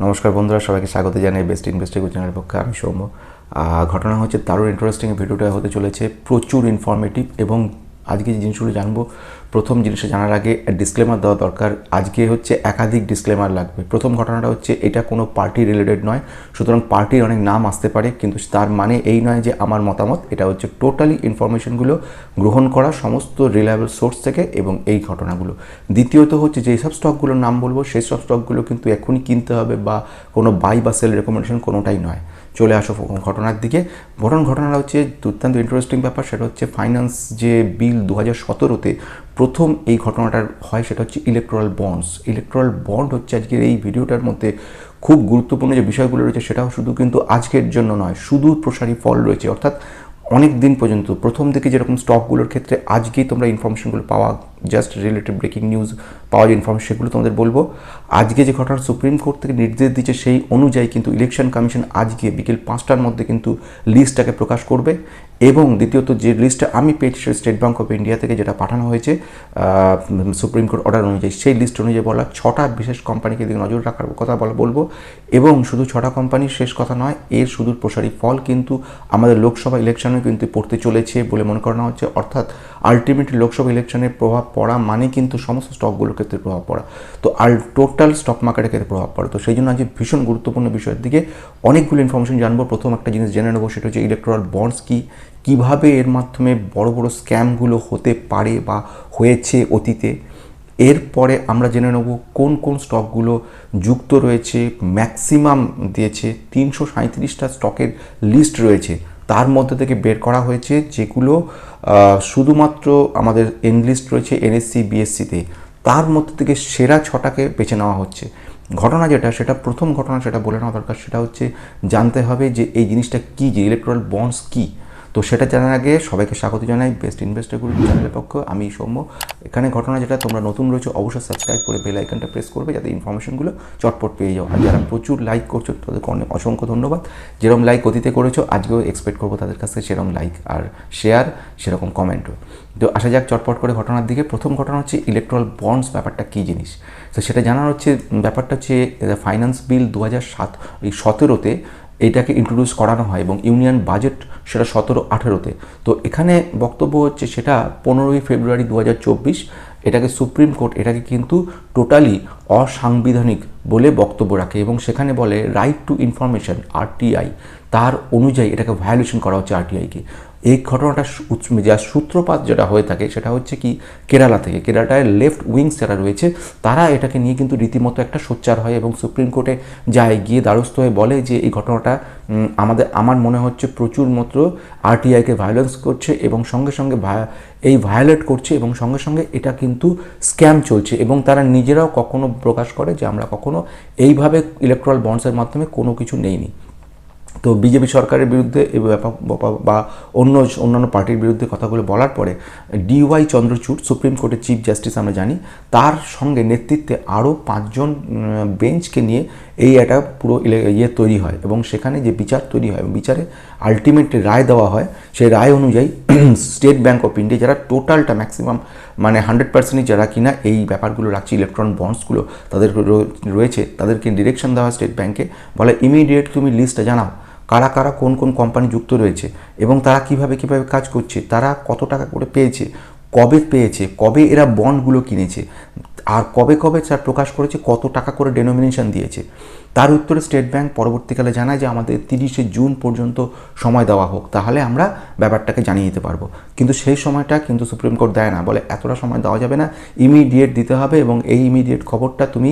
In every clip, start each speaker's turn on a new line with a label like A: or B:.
A: নমস্কার বন্ধুরা, সবাইকে স্বাগত জানাই বেস্ট ইনভেস্টিগো চ্যানেলের পক্ষে আমি সৌম্য। ঘটনা হচ্ছে তারও ইন্টারেস্টিং ভিডিওটা হতে চলেছে। প্রচুর ইনফরমেটিভ এবং আজকে যে জিনিসগুলো জানব, প্রথম জিনিসটা জানার আগে ডিসক্লেমার দেওয়া দরকার। আজকে হচ্ছে একাধিক ডিসক্লেমার লাগবে। প্রথম ঘটনাটা হচ্ছে, এটা কোনো পার্টি রিলেটেড নয়, সুতরাং পার্টির অনেক নাম আসতে পারে, কিন্তু তার মানে এই নয় যে আমার মতামত। এটা হচ্ছে টোটালি ইনফরমেশনগুলো গ্রহণ করা সমস্ত রিলায়েবল সোর্স থেকে এবং এই ঘটনাগুলো। দ্বিতীয়ত হচ্ছে, যে সব স্টকগুলোর নাম বলব, সেই সব স্টকগুলো কিন্তু এখনই কিনতে হবে বা কোনো বাই বা সেল রেকমেন্ডেশন কোনোটাই নয়। চলে আসো ঘটনার দিকে। বরং ঘটনাটা হচ্ছে দুর্দান্ত ইন্টারেস্টিং ব্যাপার, সেটা হচ্ছে ফাইন্যান্স যে বিল দু হাজার সতেরোতে প্রথম এই ঘটনাটার হয়, সেটা হচ্ছে ইলেকট্রাল বন্ডস ইলেকট্রাল বন্ড হচ্ছে আজকের এই ভিডিওটার মধ্যে খুব গুরুত্বপূর্ণ যে বিষয়গুলো রয়েছে, সেটাও শুধু কিন্তু আজকের জন্য নয়, শুধু প্রসারী ফল রয়েছে। অর্থাৎ অনেক দিন পর্যন্ত প্রথম দিকে যেরকম স্টকগুলোর ক্ষেত্রে আজকেই তোমরা ইনফরমেশনগুলো পাওয়া জাস্ট রিলেটেড ব্রেকিং নিউজ পাওয়া যে ইনফরমেশন সেগুলো তোমাদের বলব। আজকে যে ঘটনা সুপ্রিম কোর্ট থেকে নির্দেশ দিচ্ছে সেই অনুযায়ী কিন্তু ইলেকশন কমিশন আজকে বিকেল পাঁচটার মধ্যে কিন্তু লিস্টটাকে প্রকাশ করবে। এবং দ্বিতীয়ত যে লিস্টটা আমি পেয়েছি সেটা স্টেট ব্যাঙ্ক অফ ইন্ডিয়া থেকে যেটা পাঠানো হয়েছে সুপ্রিম কোর্ট অর্ডার অনুযায়ী। সেই লিস্ট অনুযায়ী বলা, ছটা বিশেষ কোম্পানিকে দিকে নজর রাখার কথা বলা, বলব। এবং শুধু ছটা কোম্পানির শেষ কথা নয়, এর সুদূর প্রসারী ফল কিন্তু আমাদের লোকসভা ইলেকশনে কিন্তু পড়তে চলেছে বলে মনে করানো হচ্ছে। অর্থাৎ আলটিমেটলি লোকসভা ইলেকশনের প্রভাব পড়া মানে কিন্তু সমস্ত স্টকগুলোর ক্ষেত্রে প্রভাব পড়া। তো আর টোটাল স্টক মার্কেটের ক্ষেত্রে প্রভাব পড়ে। তো সেই জন্য আজকে ভীষণ গুরুত্বপূর্ণ বিষয়ের দিকে অনেকগুলো ইনফরমেশন জানব। প্রথম একটা জিনিস জেনে নেব, সেটা হচ্ছে ইলেকট্রাল বন্ডস কি কীভাবে এর মাধ্যমে বড় বড় স্ক্যামগুলো হতে পারে বা হয়েছে অতীতে? এরপরে আমরা জেনে নেব কোন কোন স্টকগুলো যুক্ত রয়েছে, ম্যাক্সিমাম দিয়েছে, তিনশো সাঁত্রিশটা স্টকের লিস্ট রয়েছে। তার মধ্যে থেকে বের করা হয়েছে যেগুলো শুধুমাত্র আমাদের এন লিস্ট রয়েছে এনএসসি বিএসসিতে তার মধ্যে থেকে সেরা ছটাকে বেছে নেওয়া হচ্ছে। ঘটনা যেটা, সেটা প্রথম ঘটনা সেটা বলে নেওয়া দরকার, সেটা হচ্ছে জানতে হবে যে এই জিনিসটা কী, যে ইলেকট্রাল বন্ডস কী। তো সেটা জানার আগে সবাইকে স্বাগত জানাই বেস্ট ইনভেস্টর গ্রুপ চ্যানেলের পক্ষ। আমি সৌম্য। এখানে ঘটনা যেটা, তোমরা নতুন রয়েছে, অবশ্যই সাবস্ক্রাইব করে বেল আইকনটা প্রেস করবে যাতে ইনফরমেশনগুলো চটপট পেয়ে যাও। আর যারা প্রচুর লাইক করছ, তাদেরকে অনেক অসংখ্য ধন্যবাদ। যেরকম লাইক অতীতে করেছ, আজকেও এক্সপেক্ট করব তাদের কাছ থেকে সেরকম লাইক আর শেয়ার সেরকম কমেন্টও তো আসা যাক চটপট করে ঘটনার দিকে। প্রথম ঘটনা হচ্ছে ইলেকট্রাল বন্ডস ব্যাপারটা কী জিনিস? তো সেটা জানার হচ্ছে, ব্যাপারটা হচ্ছে ফাইন্যান্স বিল দু হাজার সাত, এই সতেরোতে এটাকে ইন্ট্রোডিউস করানো হয় এবং ইউনিয়ন বাজেট সেটা সতেরো, আঠেরোতে। তো এখানে বক্তব্য হচ্ছে সেটা পনেরোই ফেব্রুয়ারি দু হাজার চব্বিশ, এটাকে সুপ্রিম কোর্ট এটাকে কিন্তু টোটালি অসাংবিধানিক বলে বক্তব্য রাখে এবং সেখানে বলে রাইট টু ইনফরমেশন আরটিআই তার অনুযায়ী এটাকে ভায়োলেশন করা হচ্ছে আরটিআইকে এই ঘটনাটা সু- উৎস- যা সূত্রপাত যেটা হয়ে থাকে, সেটা হচ্ছে কি কেরালা থেকে। কেরালায় লেফট উইংস যারা রয়েছে, তারা এটাকে নিয়ে কিন্তু রীতিমতো একটা সোচ্চার হয় এবং সুপ্রিম কোর্টে যায়, গিয়ে দ্বারস্থ হয়ে বলে যে এই ঘটনাটা আমাদের, আমার মনে হচ্ছে প্রচুর মাত্র আরটিআইকে ভায়োলেন্স করছে এবং সঙ্গে সঙ্গে এই ভায়োলেট করছে এবং সঙ্গে সঙ্গে এটা কিন্তু স্ক্যাম চলছে এবং তারা নিজেরাও কখনো প্রকাশ করে যে আমরা কখনো এইভাবে ইলেকট্রাল বন্ডসের মাধ্যমে কোনো কিছু নেইনি। তো বিজেপি সরকারের বিরুদ্ধে বা অন্য অন্যান্য পার্টির বিরুদ্ধে কথাগুলো বলার পরে ডিওয়াই চন্দ্রচূড় সুপ্রিম কোর্টের চিফ জাস্টিস আমরা জানি, তার সঙ্গে নেতৃত্বে আরও পাঁচজন বেঞ্চকে নিয়ে এই একটা পুরো ইয়ে তৈরি হয় এবং সেখানে যে বিচার তৈরি হয় বিচারে আলটিমেট রায় দেওয়া হয়, সেই রায় অনুযায়ী স্টেট ব্যাঙ্ক অফ ইন্ডিয়া যারা টোটালটা ম্যাক্সিমাম মানে হান্ড্রেড পার্সেন্টই যারা কিনা এই ব্যাপারগুলো রাখছে, ইলেকট্রন বন্ডসগুলো তাদের রয়েছে, তাদেরকে ডিরেকশন দেওয়া স্টেট ব্যাঙ্কে, বলে ইমিডিয়েট তুমি লিস্টটা জানাও। কারা কারা কোন কোন কোম্পানি যুক্ত রয়েছে এবং তারা কীভাবে কীভাবে কাজ করছে, তারা কত টাকা করে পেয়েছে, কবে পেয়েছে, কবে এরা বন্ডগুলো কিনেছে আর কবে কবে স্যার প্রকাশ করেছে, কত টাকা করে ডেনোমিনেশন দিয়েছে, তার উত্তরে স্টেট ব্যাংক পরবর্তীকালে জানায় যে আমাদের তিরিশে জুন পর্যন্ত সময় দেওয়া হোক, তাহলে আমরা ব্যাপারটাকে জানিয়ে দিতে পারব। কিন্তু সেই সময়টা কিন্তু সুপ্রিম কোর্ট দেয় না, বলে এতটা সময় দেওয়া যাবে না ইমিডিয়েট দিতে হবে এবং এই ইমিডিয়েট খবরটা তুমি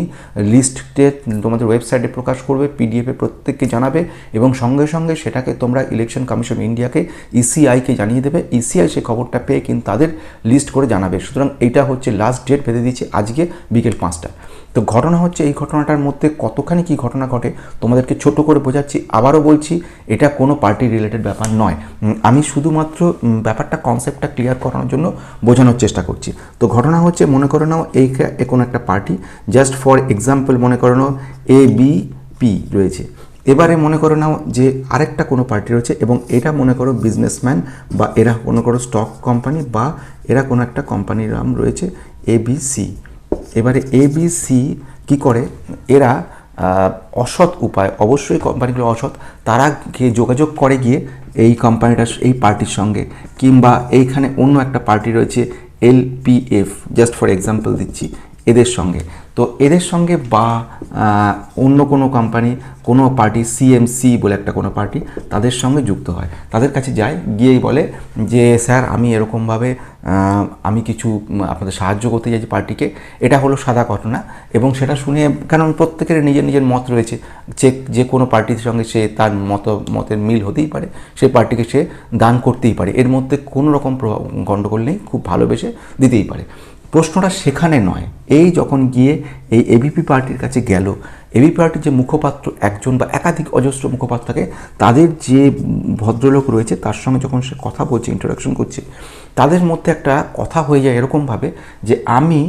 A: লিস্টে তোমাদের ওয়েবসাইটে প্রকাশ করবে পিডিএফে প্রত্যেককে জানাবে এবং সঙ্গে সঙ্গে সেটাকে তোমরা ইলেকশন কমিশন ইন্ডিয়াকে ইসিআইকে জানিয়ে দেবে। ইসিআই সেই খবরটা পেয়ে কিন্তু তাদের লিস্ট করে জানাবে। সুতরাং এইটা হচ্ছে লাস্ট ডেট বেঁধে দিয়েছে। আজকে বিকেল পাঁচটা। তো ঘটনা হচ্ছে এই ঘটনাটার মধ্যে কতখানি কি ঘটনা ঘটে তোমাদেরকে ছোট করে বোঝাচ্ছি, আবারও বলছি, এটা কোনো পার্টি রিলেটেড ব্যাপার নয়। আমি শুধুমাত্র ব্যাপারটা কনসেপ্টটা ক্লিয়ার করানোর জন্য বোঝানোর চেষ্টা করছি। তো ঘটনা হচ্ছে, মনে করে নাও, এই কোনো একটা পার্টি জাস্ট ফর এক্সাম্পল মনে করে নাও এ বি পি রয়েছে। এবারে মনে করো নাও যে আরেকটা কোনো পার্টি রয়েছে এবং এটা মনে করো বিজনেসম্যান বা এরা মনে করো স্টক কোম্পানি বা এরা কোনো একটা কোম্পানির নাম রয়েছে এবিসি এবারে এ বি সি কি করে? এরা অসৎ উপায়, অবশ্যই কোম্পানিগুলো অসৎ, তারা গিয়ে যোগাযোগ করে গিয়ে এই কোম্পানিটা, এই পার্টির সঙ্গে, কিংবা এইখানে অন্য একটা পার্টি রয়েছে L P F just for example দিচ্ছি। এদের সঙ্গে। তো এদের সঙ্গে বা অন্য কোনো কোম্পানি কোনো পার্টি সিএমসি বলে একটা কোনো পার্টি তাদের সঙ্গে যুক্ত হয়। তাদের কাছে যায়, গিয়েই বলে যে, স্যার, আমি এরকমভাবে আমি কিছু আপনাদের সাহায্য করতে চাইছি পার্টিকে এটা হলো সাদা ঘটনা। এবং সেটা শুনে, কারণ প্রত্যেকের নিজের নিজের মত রয়েছে। যে যে কোনো পার্টির সঙ্গে সে তার মত, মতের মিল হতেই পারে সেই পার্টিকে সে দান করতেই পারে। এর মধ্যে কোনো রকম গণ্ডগোল নেই, খুব ভালোবেসে দিতেই পারে। প্রশ্নটা সেখানে নয়। এই যখন গিয়ে এই এবিপি পার্টির কাছে গেল এবিপি পার্টির যে মুখপাত্র একজন বা একাধিক অজস্র মুখপাত্র থাকে, তাদের যে ভদ্রলোক রয়েছে, তার সঙ্গে যখন সে কথা বলছে ইন্টারাকশন করছে, তাদের মধ্যে একটা কথা হয়ে যায় এরকমভাবে যে আমি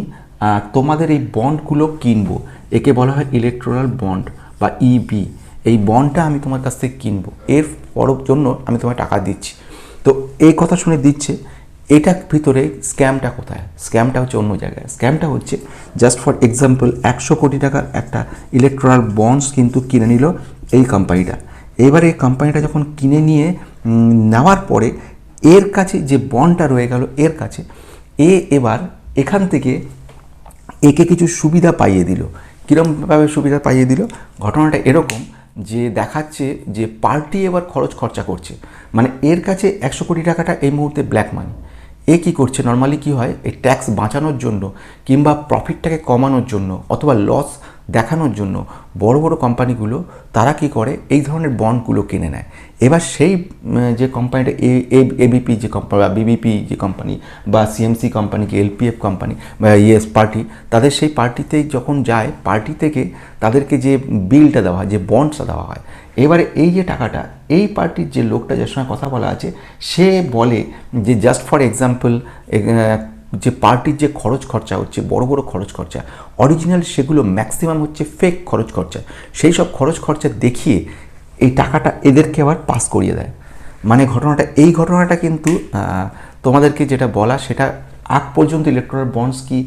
A: তোমাদের এই বন্ডগুলো কিনবো। একে বলা হয় ইলেকট্রাল বন্ড বা ইবি এই বন্ডটা আমি তোমার কাছ থেকে কিনবো। এর পরব জন্য আমি তোমায় টাকা দিচ্ছি। তো এই কথা শুনে দিচ্ছে। এটার ভিতরে স্ক্যামটা কোথায়? স্ক্যামটা হচ্ছে অন্য জায়গায়। স্ক্যামটা হচ্ছে জাস্ট ফর এক্সাম্পল একশো কোটি টাকার একটা ইলেকট্রাল বন্ডস কিন্তু কিনে নিল এই কোম্পানিটা এবারে এই কোম্পানিটা যখন কিনে নিয়ে নেওয়ার পরে এর কাছে যে বন্ডটা রয়ে গেল, এর কাছে এ এবার এখান থেকে একে কিছু সুবিধা পাইয়ে দিল। কীরকমভাবে সুবিধা পাইয়ে দিল? ঘটনাটা এরকম যে দেখাচ্ছে যে পার্টি এবার খরচ খরচা করছে। মানে এর কাছে একশো কোটি টাকাটা এই মুহূর্তে ব্ল্যাক মানি এ কী করছে? নর্মালি কী হয়? এই ট্যাক্স বাঁচানোর জন্য কিংবা প্রফিটটাকে কমানোর জন্য অথবা লস দেখানোর জন্য বড় বড় কোম্পানিগুলো তারা কি করে? এই ধরনের বন্ডগুলো কিনে নেয়। এবার সেই যে কোম্পানিটা এ এবিপি যে কোম্পানি বা বিবিপি যে কোম্পানি বা সিএমসি কোম্পানি কি এলপিএফ কোম্পানি বা ইএস পার্টি তাদের সেই পার্টিতে যখন যায় পার্টি থেকে তাদেরকে যে বিলটা দেওয়া হয়, যে বন্ডসটা দেওয়া হয় এবারে এই যে টাকাটা, এই পার্টির যে লোকটা যার সঙ্গে কথা বলা আছে, সে বলে যে জাস্ট ফর এক্সাম্পল যে পার্টির যে খরচ খরচা হচ্ছে, বড় বড় খরচ খরচা অরিজিনাল সেগুলো ম্যাক্সিমাম হচ্ছে ফেক খরচ খরচা। সেই সব খরচ খরচা দেখিয়ে এই টাকাটা এদেরকে আবার পাস করিয়ে দেয়। মানে ঘটনাটা, এই ঘটনাটা কিন্তু তোমাদেরকে যেটা বলা, সেটা আগ পর্যন্ত ইলেকট্রাল বন্ডস কি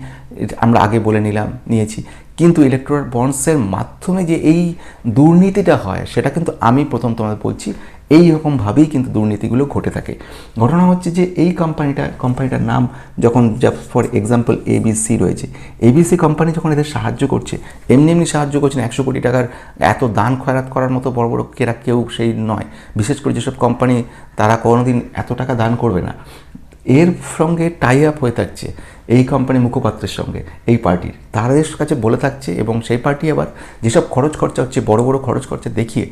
A: আমরা আগে বলে নিলাম, নিয়েছি। কিন্তু ইলেকট্রাল বন্ডসের মাধ্যমে যে এই দুর্নীতিটা হয়, সেটা কিন্তু আমি প্রথম তোমাদের বলছি, এই রকমভাবেই কিন্তু দুর্নীতিগুলো ঘটে থাকে। ঘটনা হচ্ছে যে এই কোম্পানিটা কোম্পানিটার নাম যখন ফর এক্সাম্পল এবিসি রয়েছে এবিসি কোম্পানি যখন এদের সাহায্য করছে, এমনি এমনি সাহায্য করছেন একশো কোটি টাকার এত দান খয়রাত করার মতো বড় বড় কেরা কেউ সেই নয়। বিশেষ করে যেসব কোম্পানি তারা কোনোদিন এত টাকা দান করবে না। এর সঙ্গে টাই আপ হয়ে থাকছে এই কোম্পানির মুখপাত্রের সঙ্গে, এই পার্টির তাদের কাছে বলে থাকছে এবং সেই পার্টি আবার যেসব খরচ খরচা হচ্ছে, বড় বড় খরচ খরচা দেখিয়ে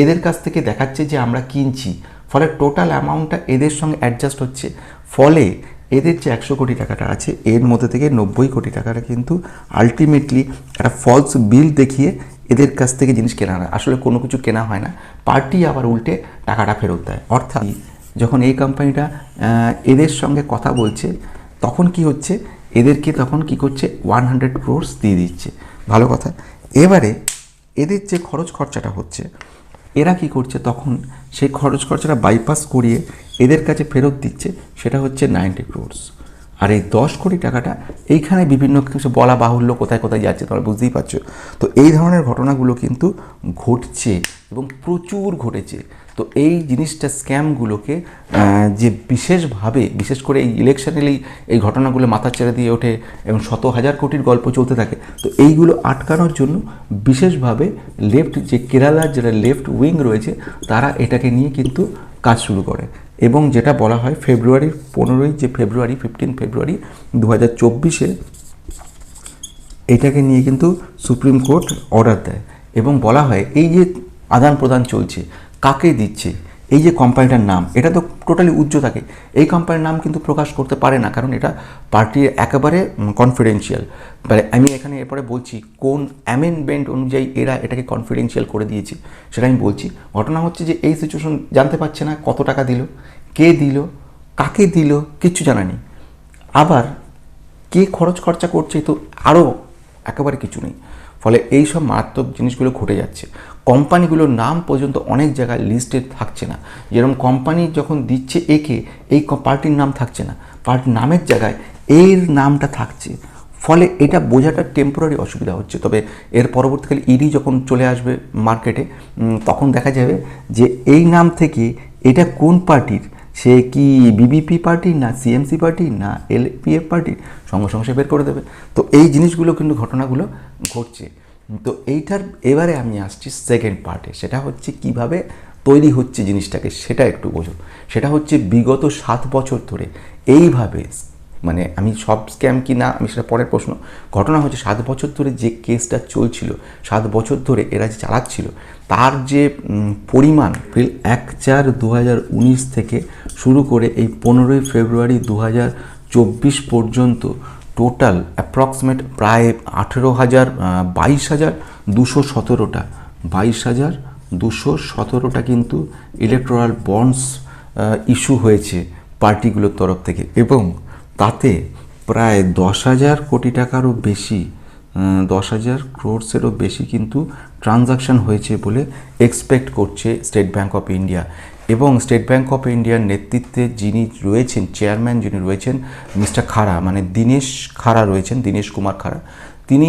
A: এদের কাছ থেকে দেখাচ্ছে যে আমরা কিনছি। ফলে টোটাল অ্যামাউন্টটা এদের সঙ্গে অ্যাডজাস্ট হচ্ছে। ফলে এদের যে একশো কোটি টাকাটা আছে, এর মধ্যে থেকে নব্বই কোটি টাকাটা কিন্তু আলটিমেটলি একটা ফলস বিল দেখিয়ে এদের কাছ থেকে জিনিস কেনা হয় আসলে কোনো কিছু কেনা হয় না। পার্টি আবার উল্টে টাকাটা ফেরত দেয়। অর্থাৎ যখন এই কোম্পানিটা এদের সঙ্গে কথা বলছে, তখন কি হচ্ছে? এদেরকে তখন কি করছে? ওয়ান হান্ড্রেড ক্রোর্স দিয়ে দিচ্ছে। ভালো কথা। এবারে এদের যে খরচ খরচাটা হচ্ছে, এরা কি করছে তখন? সেই খরচ খরচাটা বাইপাস করিয়ে এদের কাছে ফেরত দিচ্ছে, সেটা হচ্ছে নাইনটি ক্রোর্স আর এই দশ কোটি টাকাটা এইখানে বিভিন্ন কিছু বলা বাহুল্য কোথায় কোথায় যাচ্ছে, তোমরা বুঝতেই পারছ। তো এই ধরনের ঘটনাগুলো কিন্তু ঘটছে এবং প্রচুর ঘটেছে। তো এই জিনিসটা স্ক্যামগুলোকে যে বিশেষভাবে, বিশেষ করে এই ইলেকশনেরই এই ঘটনাগুলো মাথা ছেড়ে দিয়ে ওঠে এবং শত হাজার কোটির গল্প চলতে থাকে, তো এইগুলো আটকানোর জন্য বিশেষভাবে লেফট যে কেরালার যেটা লেফট উইং রয়েছে, তারা এটাকে নিয়ে কিন্তু কাজ শুরু করে। এবং যেটা বলা হয় ফেব্রুয়ারির পনেরোই, যে ফেব্রুয়ারি ফিফটিন ফেব্রুয়ারি দু হাজার চব্বিশে এটাকে নিয়ে কিন্তু সুপ্রিম কোর্ট অর্ডার দেয়। এবং বলা হয় এই যে আদান প্রদান চলছে কাকে দিচ্ছে? এই যে কোম্পানিটার নাম, এটা তো টোটালি উজ্জ্ব থাকে। এই কোম্পানির নাম কিন্তু প্রকাশ করতে পারে না, কারণ এটা পার্টির একেবারে কনফিডেন্সিয়াল মানে আমি এখানে এরপরে বলছি, কোন অ্যামেন্ডমেন্ট অনুযায়ী এরা এটাকে কনফিডেন্সিয়াল করে দিয়েছে, সেটা আমি বলছি। ঘটনা হচ্ছে যে এই সিচুয়েশন জানতে পারছে না, কত টাকা দিল, কে দিল, কাকে দিল, কিচ্ছু জানা নেই। আবার কে খরচ খরচা করছে, তো আরও একেবারে কিছু নেই। ফলে এই সব মারাত্মক জিনিসগুলো ঘটে যাচ্ছে। কোম্পানিগুলোর নাম পর্যন্ত অনেক জায়গায় লিস্টে থাকছে না। যেরকম কোম্পানি যখন দিচ্ছে একে, এই পার্টির নাম থাকছে না। পার্টির নামের জায়গায় এর নামটা থাকছে। ফলে এটা বোঝাটা টেম্পোরারি অসুবিধা হচ্ছে। তবে এর পরবর্তীকালে ইডি যখন চলে আসবে মার্কেটে তখন দেখা যাবে যে এই নাম থেকে এটা কোন পার্টির সে কি বিবিপি পার্টি না সিএমসি পার্টি না এলপিএফ পার্টি সঙ্গে সঙ্গে সে বের করে দেবে। তো এই জিনিসগুলো কিন্তু ঘটনাগুলো ঘটছে। তো এইটার এবারে আমি আসছি সেকেন্ড পার্টে সেটা হচ্ছে কীভাবে তৈরি হচ্ছে জিনিসটাকে, সেটা একটু বোঝো। সেটা হচ্ছে বিগত সাত বছর ধরে এইভাবে মানে আমি সব স্ক্যাম কি না, আমি সেটা পরের প্রশ্ন। ঘটনা হচ্ছে সাত বছর ধরে যে কেসটা চলছিল, সাত বছর ধরে এরা যে চালাচ্ছিল, তার যে পরিমাণ এপ্রিল এক চার দু থেকে শুরু করে এই পনেরোই ফেব্রুয়ারি দু চব্বিশ পর্যন্ত টোটাল অ্যাপ্রক্সিমেট প্রায় আঠেরো হাজার বাইশ হাজার দুশো সতেরোটা, বাইশ হাজার দুশো সতেরোটা কিন্তু ইলেকট্রাল বন্ডস ইস্যু হয়েছে পার্টিগুলোর তরফ থেকে। এবং তাতে প্রায় দশ হাজার কোটি টাকারও বেশি দশ হাজার ক্রোডসেরও বেশি কিন্তু ট্রানজাকশন হয়েছে বলে এক্সপেক্ট করছে স্টেট ব্যাঙ্ক অফ ইন্ডিয়া এবং স্টেট ব্যাঙ্ক অফ ইন্ডিয়ার নেতৃত্বে যিনি রয়েছেন চেয়ারম্যান যিনি রয়েছেন মিস্টার খাড়া মানে দীনেশ খাড়া রয়েছেন দীনেশ কুমার খাড়া তিনি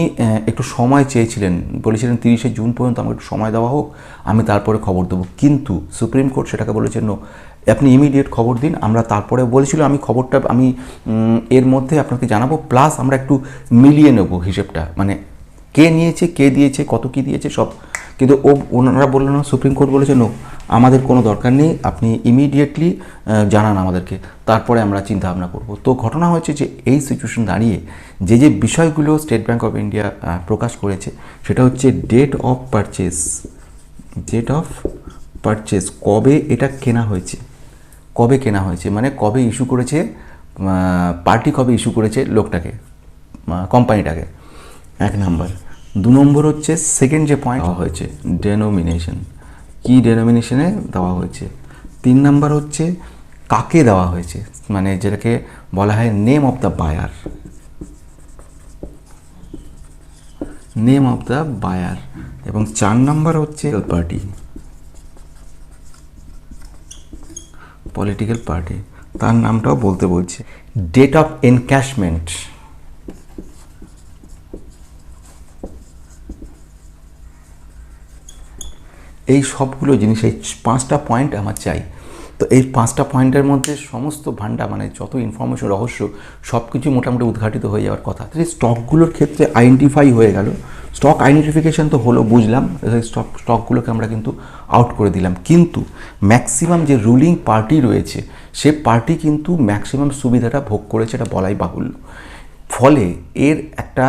A: একটু সময় চেয়েছিলেন। বলেছিলেন তিরিশে জুন পর্যন্ত আমাকে একটু সময় দেওয়া হোক, আমি তারপরে খবর দেবো। কিন্তু সুপ্রিম কোর্ট সেটাকে বলেছেন আপনি ইমিডিয়েট খবর দিন, আমরা তারপরে বলেছিল, আমি খবরটা, আমি এর মধ্যে আপনাকে জানাব প্লাস আমরা একটু মিলিয়ে নেব হিসেবটা মানে কে নিয়েছে, কে দিয়েছে, কত কি দিয়েছে, সব। কিন্তু ও, ওনারা বললেন না, সুপ্রিম কোর্ট বলেছে নো আমাদের কোনো দরকার নেই, আপনি ইমিডিয়েটলি জানান আমাদেরকে, তারপরে আমরা চিন্তা ভাবনা করব। তো ঘটনা হয়েছে যে, এই সিচুয়েশন দাঁড়িয়ে যে যে বিষয়গুলো স্টেট ব্যাঙ্ক অফ ইন্ডিয়া প্রকাশ করেছে, সেটা হচ্ছে date of purchase date of purchase কবে এটা কেনা হয়েছে? কবে কেনা হয়েছে? মানে কবে ইস্যু করেছে পার্টি কবে ইস্যু করেছে লোকটাকে কোম্পানিটাকে এক নাম্বার দু নম্বর হচ্ছে সেকেন্ড যে পয়েন্ট হয়েছে ডেনোমিনেশন কি ডেনোমিনেশনে দেওয়া হয়েছে? তিন নাম্বার হচ্ছে কাকে দেওয়া হয়েছে? মানে যেটাকে বলা হয় name of the buyer name of the buyer এবং চার নাম্বার হচ্ছে পার্টি পলিটিক্যাল পার্টি তার নামটাও বলতে বলছে। ডেট অফ এনক্যাশমেন্ট এই সবগুলো জিনিস, এই পাঁচটা পয়েন্ট আমার চাই। তো এই পাঁচটা পয়েন্টের মধ্যে সমস্ত ভান্ডা মানে যত ইনফরমেশন রহস্য সব কিছু মোটামুটি উদ্ঘাটিত হয়ে যাওয়ার কথা। স্টকগুলোর ক্ষেত্রে আইডেন্টিফাই হয়ে গেল। স্টক আইডেন্টিফিকেশন তো হলো, বুঝলাম স্টক স্টকগুলোকে আমরা কিন্তু আউট করে দিলাম। কিন্তু ম্যাক্সিমাম যে রুলিং পার্টি রয়েছে, সে পার্টি কিন্তু ম্যাক্সিমাম সুবিধাটা ভোগ করেছে এটা বলাই বাহুল্য। ফলে এর একটা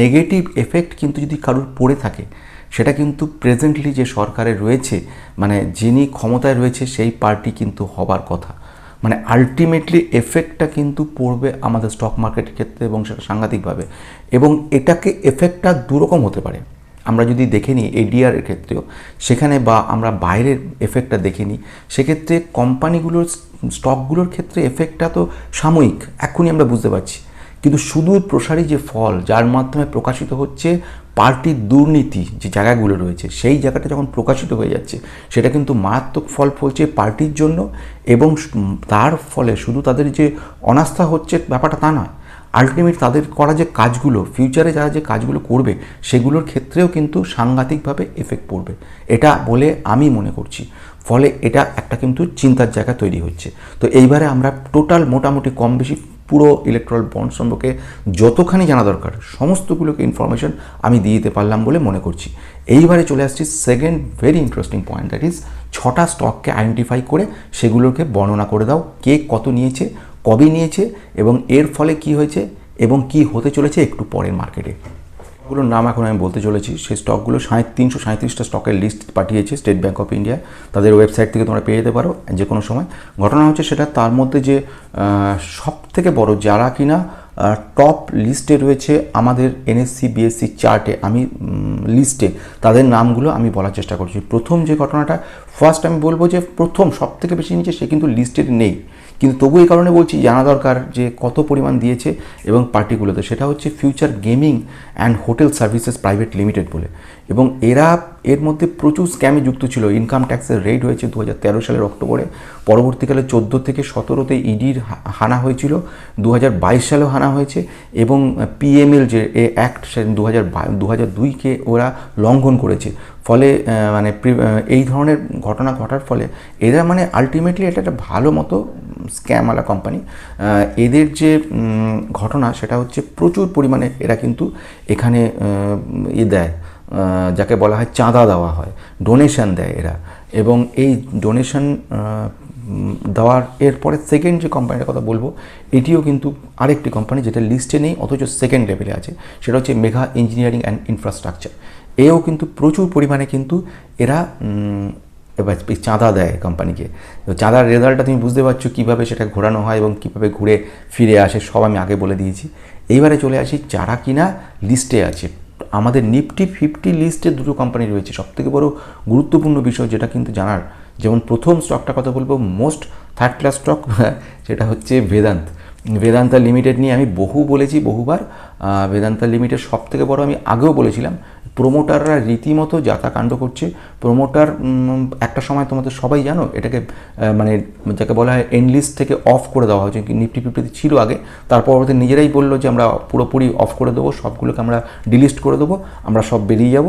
A: নেগেটিভ এফেক্ট কিন্তু যদি কারোর পড়ে থাকে, সেটা কিন্তু প্রেজেন্টলি যে সরকারে রয়েছে মানে যিনি ক্ষমতায় রয়েছে, সেই পার্টি কিন্তু হবার কথা। মানে আলটিমেটলি এফেক্টটা কিন্তু পড়বে আমাদের স্টক মার্কেটের ক্ষেত্রে এবং সেটা সাংঘাতিকভাবে। এবং এটাকে এফেক্টটা দুরকম হতে পারে। আমরা যদি দেখে নিই এডিআর এর ক্ষেত্রেও, সেখানে বা আমরা বাইরের এফেক্টটা দেখে নিই, সেক্ষেত্রে কোম্পানিগুলোর স্টকগুলোর ক্ষেত্রে এফেক্টটা তো সাময়িক। এখনই আমরা বুঝতে পারছি। কিন্তু সুদূর প্রসারী যে ফল, যার মাধ্যমে প্রকাশিত হচ্ছে পার্টির দুর্নীতি যে জায়গাগুলো রয়েছে, সেই জায়গাটা যখন প্রকাশিত হয়ে যাচ্ছে, সেটা কিন্তু মারাত্মক ফল ফলছে পার্টির জন্য এবং তার ফলে শুধু তাদের যে অনাস্থা হচ্ছে ব্যাপারটা তা নয় আলটিমেট তাদের করা যে কাজগুলো ফিউচারে যারা যে কাজগুলো করবে, সেগুলোর ক্ষেত্রেও কিন্তু সাংঘাতিকভাবে এফেক্ট পড়বে। এটা বলে আমি মনে করছি। ফলে এটা একটা কিন্তু চিন্তার জায়গা তৈরি হচ্ছে। তো এইবারে আমরা টোটাল মোটামুটি কম বেশি পুরো ইলেকট্রাল বন্ড সম্পর্কে যতখানি জানা দরকার, সমস্তগুলোকে ইনফরমেশন আমি দিয়ে দিতে পারলাম বলে মনে করছি। এইবারে চলে আসছি second very interesting point that is ছটা স্টককে আইডেন্টিফাই করে সেগুলোকে বর্ণনা করে দাও, কে কত নিয়েছে, কবে নিয়েছে এবং এর ফলে কি হয়েছে এবং কি হতে চলেছে একটু পরের মার্কেটে স্টকগুলোর নাম এখন আমি বলতে চলেছি, সেই স্টকগুলো সাঁই, তিনশো সাঁত্রিশটা স্টকের লিস্ট পাঠিয়েছে স্টেট ব্যাঙ্ক অফ ইন্ডিয়া তাদের ওয়েবসাইট থেকে তোমরা পেয়ে যেতে পারো যে কোনো সময়। ঘটনা হচ্ছে সেটা তার মধ্যে যে সব থেকে বড় যারা কিনা টপ লিস্টে রয়েছে আমাদের এনএসসি বিএসসি চার্টে আমি লিস্টে তাদের নামগুলো আমি বলার চেষ্টা করছি। প্রথম যে ঘটনাটা ফার্স্ট আমি বলব যে প্রথম সব থেকে বেশি নিচে সে কিন্তু লিস্টেড নেই। কিন্তু তবু এই কারণে বলছি, জানা দরকার যে কত পরিমাণ দিয়েছে এবং পার্টিগুলোতে সেটা হচ্ছে Future Gaming and Hotel Services Private Limited বলে। এবং এরা এর মধ্যে প্রচুর স্ক্যামে যুক্ত ছিল। ইনকাম ট্যাক্সের রেট হয়েছে দু হাজার তেরো সালের অক্টোবরে। পরবর্তীকালে চোদ্দ থেকে সতেরোতে ইডির হানা হয়েছিল। দু হাজার বাইশ সালেও হানা হয়েছে। এবং পিএমএল যে এ অ্যাক্ট সে দু হাজার দুইকে ওরা লঙ্ঘন করেছে। ফলে মানে এই ধরনের ঘটনা ঘটার ফলে এরা মানে আলটিমেটলি এটা একটা ভালো মতো স্ক্যামওয়ালা কোম্পানি এদের যে ঘটনা সেটা হচ্ছে প্রচুর পরিমাণে এরা কিন্তু এখানে ই দেয় যাকে বলা হয় চাঁদা দেওয়া হয় ডোনেশন দেয় এরা। এবং এই ডোনেশন দেওয়ার এরপরে সেকেন্ড যে কোম্পানিটার কথা বলব, এটিও কিন্তু আরেকটি কোম্পানি যেটা লিস্টে নেই, অথচ সেকেন্ড লেভেলে আছে, সেটা হচ্ছে মেঘা ইঞ্জিনিয়ারিং অ্যান্ড ইনফ্রাস্ট্রাকচার এও কিন্তু প্রচুর পরিমাণে কিন্তু এরা এবার চাঁদা দেয় কোম্পানিকে তো চাঁদার রেজাল্টটা তুমি বুঝতে পারছ কীভাবে সেটা ঘোরানো হয় এবং কীভাবে ঘুরে ফিরে আসে, সব আমি আগে বলে দিয়েছি। এইবারে চলে আসি যারা কিনা লিস্টে আছে। আমাদের নিফটি ফিফটি লিস্টে দুটো কোম্পানি রয়েছে। সবথেকে বড় গুরুত্বপূর্ণ বিষয় যেটা কিন্তু জানার, যেমন প্রথম স্টকটা কথা বলব মোস্ট থার্ড ক্লাস স্টক সেটা হচ্ছে বেদান্ত বেদান্তা লিমিটেড নিয়ে আমি বহু বলেছি বহুবার। বেদান্তা লিমিটেড সব থেকে বড় আমি আগেও বলেছিলাম। প্রোমোটাররা রীতিমতো যাতাকাণ্ড করছে। প্রোমোটার একটা সময় তোমাদের সবাই জানো, এটাকে মানে যাকে বলা হয় এনলিস্ট থেকে অফ করে দেওয়া হয়েছে নিফটি ফিফটিতে ছিল আগে। তার পরবর্তী নিজেরাই বলল যে আমরা পুরোপুরি অফ করে দেবো, সবগুলোকে আমরা ডিলিস্ট করে দেবো, আমরা সব বেরিয়ে যাব।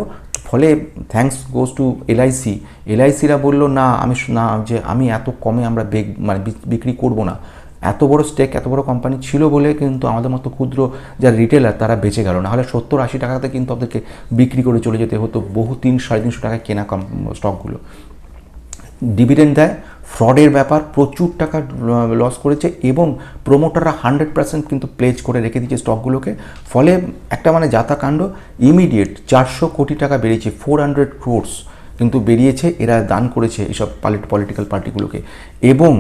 A: ফলে থ্যাঙ্কস গোজ টু এলআইসি এলআইসিরা বলল, না, আমি না, যে আমি এত কমে আমরা মানে বিক্রি করব না। এত বড় স্টেক এত বড় কোম্পানি ছিল বলে কিন্তু আমাদের মতো ক্ষুদ্র যারা রিটেলার তারা বেঁচে গেল। না হলে সত্তর আশি টাকাতে কিন্তু ওদেরকে বিক্রি করে চলে যেতে হতো বহু তিন সাড়ে তিনশো টাকায় কেনা কম স্টকগুলো ডিভিডেন্ড দেয় ফ্রডের ব্যাপার, প্রচুর টাকা লস করেছে এবং প্রোমোটাররা হান্ড্রেড পার্সেন্ট কিন্তু প্লেজ করে রেখে দিয়েছে স্টকগুলোকে ফলে একটা মানে যাতাকাণ্ড ইমিডিয়েট চারশো কোটি টাকা বেড়েছে ফোর হান্ড্রেড ক্রোর্স কিন্তু বেরিয়েছে, এরা দান করেছে এইসব পলিটিক্যাল পার্টিগুলোকে এবং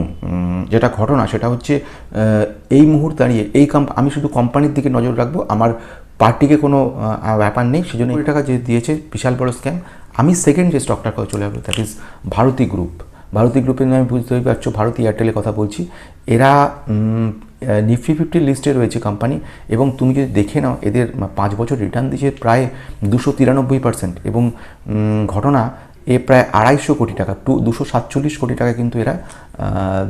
A: যেটা ঘটনা সেটা হচ্ছে এই মুহূর্তে দাঁড়িয়ে, এই আমি শুধু কোম্পানির দিকে নজর রাখব, আমার পার্টিকে কোনো ব্যাপার নেই, সেজন্য কোটি টাকা যে দিয়েছে, বিশাল বড় স্ক্যাম আমি সেকেন্ড যে স্টকটার কথা চলে আসব that is Bharti group Bharti গ্রুপের নামে বুঝতেই পারছ, ভারতী এয়ারটেলের কথা বলছি। এরা নিফটি ফিফটি লিস্টে রয়েছে কোম্পানি এবং তুমি যদি দেখে নাও, এদের পাঁচ বছর রিটার্ন দিয়েছে প্রায় দুশো তিরানব্বই পার্সেন্ট এবং ঘটনা এ প্রায় আড়াইশো কোটি টাকা টু দুশো সাতচল্লিশ কোটি টাকা কিন্তু এরা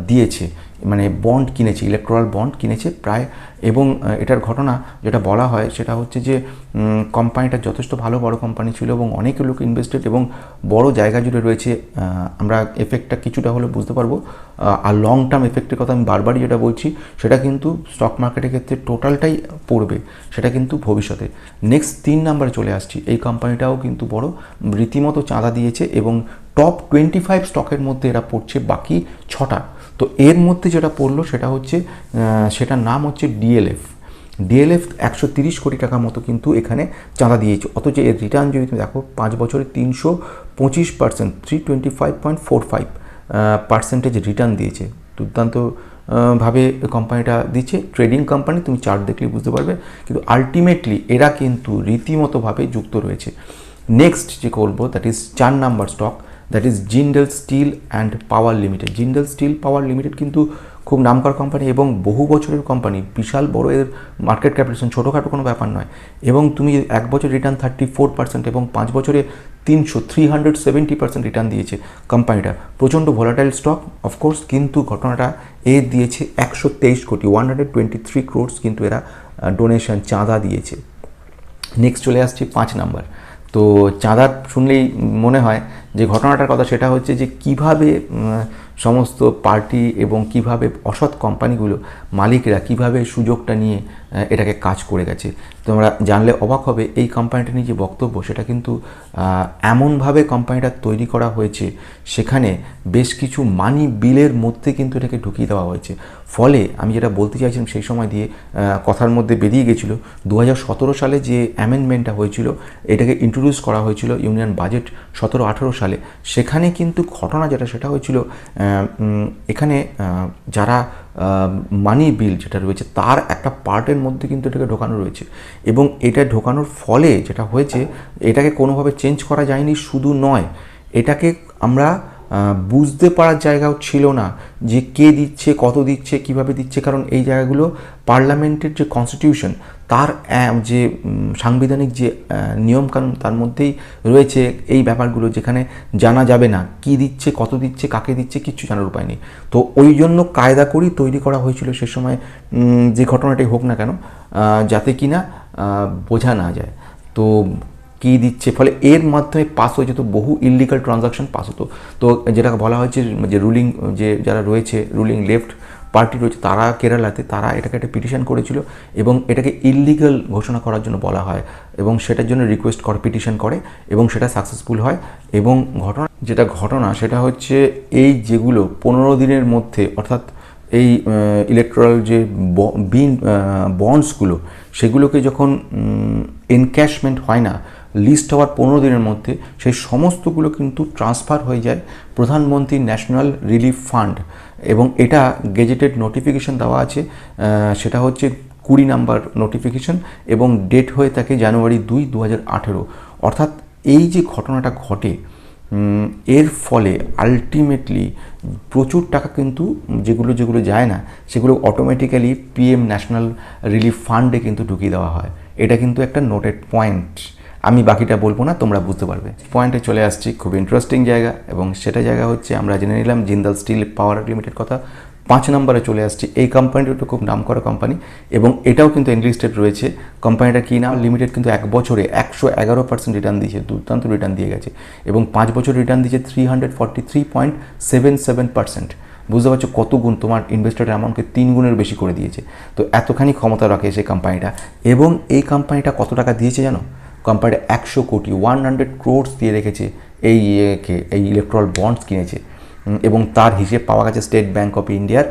A: দিয়েছে মানে বন্ড কিনেছে ইলেকট্রাল বন্ড কিনেছে প্রায়, এবং এটার ঘটনা যেটা বলা হয় সেটা হচ্ছে যে কোম্পানিটা যথেষ্ট ভালো বড় কোম্পানি ছিল এবং অনেক লোক ইনভেস্টেড এবং বড় জায়গা জুড়ে রয়েছে আমরা এফেক্টটা কিছুটা হলে বুঝতে পারব। আর লং টার্ম এফেক্টের কথা আমি বারবারই যেটা বলছি, সেটা কিন্তু স্টক মার্কেটের ক্ষেত্রে টোটালটাই পড়বে, সেটা কিন্তু ভবিষ্যতে। নেক্সট তিন নাম্বারে চলে আসছি, এই কোম্পানিটাও কিন্তু বড়, রীতিমতো চাঁদা দিয়েছে এবং টপ টোয়েন্টি ফাইভ স্টকের মধ্যে এরা পড়ছে বাকি ছটা। তো এর মধ্যে যেটা পড়ল সেটা হচ্ছে সেটার নাম হচ্ছে ডিএলএফ ডিএলএফ একশো তিরিশ কোটি টাকার মতো কিন্তু এখানে চাঁদা দিয়েছে। অথচ এর রিটার্ন যদি তুমি দেখো, পাঁচ বছরে তিনশো পঁচিশ percent three twenty five point four five percentage return দিয়েছে। দুর্দান্ত ভাবে কোম্পানিটা দিচ্ছে। ট্রেডিং কোম্পানি তুমি চার্ট দেখলে বুঝতে পারবে। কিন্তু আলটিমেটলি এরা কিন্তু রীতিমতোভাবে যুক্ত রয়েছে। নেক্সট যে করব দ্যাট ইজ চার number stock that is Jindal Steel and Power Limited Jindal Steel Power Limited কিন্তু খুব নামকর কোম্পানি এবং বহু বছরের কোম্পানি বিশাল বড় এর মার্কেট ক্যাপিটেশন ছোটোখাটো কোনো ব্যাপার নয়। এবং তুমি এক বছর রিটার্ন থার্টি ফোর পার্সেন্ট এবং পাঁচ বছরে তিনশো three hundred seventy percent return দিয়েছে কোম্পানিটা প্রচণ্ড ভোলাটাইল স্টক অফকোর্স কিন্তু ঘটনাটা এ দিয়েছে একশো তেইশ কোটি one hundred twenty three crores কিন্তু এরা ডোনেশন চাঁদা দিয়েছে। নেক্সট চলে আসছে পাঁচ নাম্বার তো চাঁদা শুনলেই মনে হয় যে ঘটনাটার কথা সেটা হচ্ছে যে কীভাবে সমস্ত পার্টি এবং কীভাবে অসৎ কোম্পানিগুলো মালিকরা কীভাবে সুযোগটা নিয়ে এটাকে কাজ করে গেছে। তোমরা জানলে অবাক হবে, এই কোম্পানিটা নিয়ে যে বক্তব্য, সেটা কিন্তু এমনভাবে কোম্পানিটা তৈরি করা হয়েছে, সেখানে বেশ কিছু মানি বিলের মধ্যে কিন্তু এটাকে ঢুকিয়ে দেওয়া হয়েছে। ফলে আমি যেটা বলতে চাইছিলাম, সেই সময় দিয়ে কথার মধ্যে বেরিয়ে গেছিল দু হাজার সতেরো সালে যে অ্যামেন্ডমেন্টটা হয়েছিল, এটাকে ইন্ট্রোডিউস করা হয়েছিল ইউনিয়ন বাজেট সতেরো আঠেরো সালে। সেখানে কিন্তু ঘটনা যেটা, সেটা হয়েছিল এখানে যারা মানি বিল যেটা রয়েছে, তার একটা পার্টের মধ্যে কিন্তু এটাকে ঢোকানো রয়েছে। এবং এটা ঢোকানোর ফলে যেটা হয়েছে, এটাকে কোনোভাবে চেঞ্জ করা যায়নি, শুধু নয়, এটাকে আমরা বুঝতে পারার জায়গাও ছিল না যে কে দিচ্ছে, কত দিচ্ছে, কীভাবে দিচ্ছে। কারণ এই জায়গাগুলো পার্লামেন্টের যে কনস্টিটিউশন তার যে সাংবিধানিক যে নিয়মকানুন, তার মধ্যেই রয়েছে এই ব্যাপারগুলো যেখানে জানা যাবে না কি দিচ্ছে, কত দিচ্ছে, কাকে দিচ্ছে, কিচ্ছু জানার উপায় নেই। তো ওই জন্য কায়দা করি তৈরি করা হয়েছিল সে সময় যে ঘটনাটাই হোক না কেন যাতে কিনা না বোঝা না যায়। তো কী দিচ্ছে? ফলে এর মাধ্যমে পাস হয়ে যেত, বহু ইলিগাল ট্রানজাকশন পাস হতো। তো যেটা বলা হয়েছে যে রুলিং যে যারা রয়েছে রুলিং লেফট পার্টি রয়েছে, তারা কেরালাতে, তারা এটাকে একটা পিটিশন করেছিল এবং এটাকে ইলিগাল ঘোষণা করার জন্য বলা হয় এবং সেটার জন্য রিকোয়েস্ট করে পিটিশন করে এবং সেটা সাকসেসফুল হয়। এবং ঘটনা, যেটা ঘটনা সেটা হচ্ছে এই যেগুলো পনেরো দিনের মধ্যে, অর্থাৎ এই ইলেকট্রাল যে বিন বন্ডসগুলো সেগুলোকে যখন এনক্যাশমেন্ট হয় না লিস্ট হওয়ার পনেরো দিনের মধ্যে সেই সমস্তগুলো কিন্তু ট্রান্সফার হয়ে যায় প্রধানমন্ত্রী ন্যাশনাল রিলিফ ফান্ড এবং এটা গেজেটেড নোটিফিকেশন দেওয়া আছে সেটা হচ্ছে কুড়ি নাম্বার নোটিফিকেশন এবং ডেট হয়ে থাকে জানুয়ারি দুই দু অর্থাৎ এই যে ঘটনাটা ঘটে এর ফলে আলটিমেটলি প্রচুর টাকা কিন্তু যেগুলো যেগুলো যায় না, সেগুলো অটোমেটিক্যালি পিএম ন্যাশনাল রিলিফ ফান্ডে কিন্তু ঢুকিয়ে দেওয়া হয়। এটা কিন্তু একটা নোটেড পয়েন্ট আমি বাকিটা বলব না, তোমরা বুঝতে পারবে। পয়েন্টে চলে আসছি, খুব ইন্টারেস্টিং জায়গা এবং সেটা জায়গা হচ্ছে, আমরা জেনে নিলাম জিন্দাল স্টিল পাওয়ার লিমিটেড কথা। পাঁচ নম্বরে চলে আসছি, এই কোম্পানিটা তো খুব নাম করা কোম্পানি এবং এটাও কিন্তু এনলিস্টেড রয়েছে। কোম্পানিটা কি নাম? লিমিটেড কিন্তু এক বছরে একশো এগারো পার্সেন্ট রিটার্ন দিয়েছে, দুর্দান্ত রিটার্ন দিয়ে গেছে এবং পাঁচ বছর রিটার্ন দিয়েছে three hundred forty three point seven seven percent বুঝতে পারছ কত গুণ, তোমার ইনভেস্টরের অ্যামাউন্টকে তিন গুণের বেশি করে দিয়েছে। তো এতখানি ক্ষমতা রাখে সেই কোম্পানিটা এবং এই কোম্পানিটা কত টাকা দিয়েছে জানো? কোম্পানিটা একশো কোটি ওয়ান হান্ড্রেড ক্রোডস দিয়ে রেখেছে এই ইয়েকে, এই ইলেকট্রাল বন্ডস কিনেছে। এবং তার হিসেব পাওয়া গেছে স্টেট ব্যাঙ্ক অফ ইন্ডিয়ার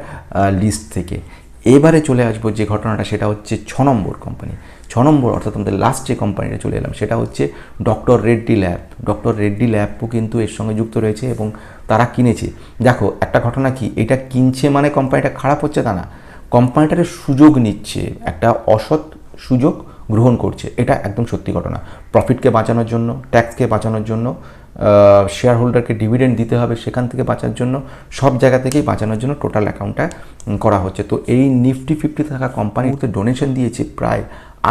A: লিস্ট থেকে। এবারে চলে আসব যে ঘটনাটা, সেটা হচ্ছে ছ নম্বর কোম্পানি ছ নম্বর অর্থাৎ আমাদের লাস্ট যে কোম্পানিটা চলে এলাম, সেটা হচ্ছে doctor Reddy lab doctor Reddy ল্যাবও কিন্তু এর সঙ্গে যুক্ত রয়েছে এবং তারা কিনেছে। দেখো, একটা ঘটনা কি? এটা কিনছে মানে কোম্পানিটা খারাপ হচ্ছে তা না। কোম্পানিটার সুযোগ নিচ্ছে, একটা অসৎ সুযোগ গ্রহণ করছে। এটা একদম সত্যি ঘটনা। প্রফিটকে বাঁচানোর জন্য ট্যাক্সকে বাঁচানোর জন্য শেয়ার হোল্ডারকে ডিভিডেন্ড দিতে হবে সেখান থেকে বাঁচার জন্য, সব জায়গা থেকেই বাঁচানোর জন্য টোটাল অ্যাকাউন্টটা করা হচ্ছে। তো এই নিফটি ফিফটি থাকা কোম্পানিতে ডোনেশন দিয়েছে প্রায়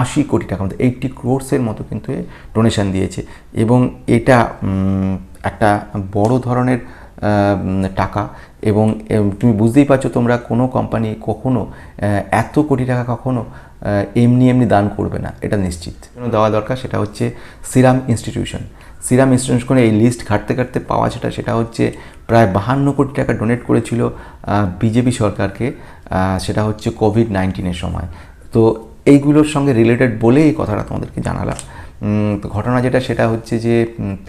A: আশি কোটি টাকা মতো এইটটি ক্রোর্সের মতো কিন্তু ডোনেশন দিয়েছে। এবং এটা একটা বড় ধরনের টাকা। এবং তুমি বুঝতেই পারছ তোমরা কোনো কোম্পানি কখনো এত কোটি টাকা কখনো এমনি এমনি দান করবে না, এটা নিশ্চিত। দেওয়া দরকার? সেটা হচ্ছে সিরাম ইনস্টিটিউশন সিরাম ইনস্টিটিউশনে এই লিস্ট ঘাটতে ঘাটতে পাওয়া সেটা সেটা হচ্ছে প্রায় বাহান্ন কোটি টাকা ডোনেট করেছিল বিজেপি সরকারকে সেটা হচ্ছে কোভিড নাইন্টিনের সময়। তো এইগুলোর সঙ্গে রিলেটেড বলে এই কথাটা তোমাদেরকে জানালাম। তো ঘটনা যেটা, সেটা হচ্ছে যে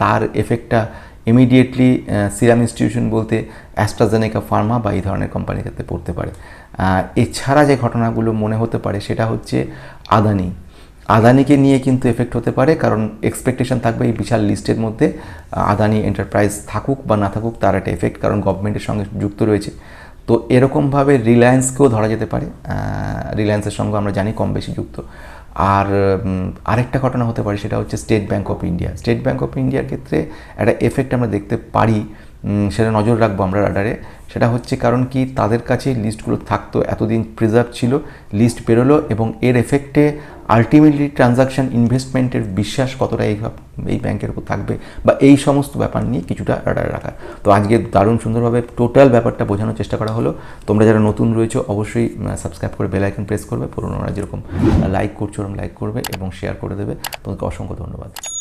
A: তার এফেক্টটা ইমিডিয়েটলি সিরাম ইনস্টিটিউশন বলতে অ্যাস্ট্রাজেনেকা ফার্মা বা এই ধরনের কোম্পানির ক্ষেত্রে পড়তে পারে। এছাড়া যে ঘটনাগুলো মনে হতে পারে সেটা হচ্ছে আদানি। আদানিকে নিয়ে কিন্তু এফেক্ট হতে পারে কারণ এক্সপেকটেশন থাকবে এই বিশাল লিস্টের মধ্যে আদানি এন্টারপ্রাইজ থাকুক বা না থাকুক তার একটা এফেক্ট কারণ গভর্নমেন্টের সঙ্গে যুক্ত রয়েছে। তো এরকমভাবে রিলায়েন্সকেও ধরা যেতে পারে। রিলায়েন্সের সঙ্গে আমরা জানি কম বেশি যুক্ত। আর আরেকটা ঘটনা হতে পারে সেটা হচ্ছে State Bank of India State Bank of ইন্ডিয়ার ক্ষেত্রে একটা এফেক্ট আমরা দেখতে পারি সেটা নজর রাখব আমরা রাডারে। সেটা হচ্ছে কারণ কি, তাদের কাছে লিস্টগুলো থাকতো, এতদিন প্রিজার্ভ ছিল, লিস্ট বেরোলো এবং এর এফেক্টে আলটিমেটলি ট্রানজাকশান ইনভেস্টমেন্টের বিশ্বাস কতটা এই এই ব্যাংকের উপর থাকবে বা এই সমস্ত ব্যাপার নিয়ে কিছুটা রাডারে রাখা। তো আজকে দারুণ সুন্দরভাবে টোটাল ব্যাপারটা বোঝানোর চেষ্টা করা হলো। তোমরা যারা নতুন রয়েছো, অবশ্যই সাবস্ক্রাইব করে বেল আইকন প্রেস করবে। পুরোনোরা যেরকম লাইক করছ ওরকম লাইক করবে এবং শেয়ার করে দেবে। তোমাকে অসংখ্য ধন্যবাদ।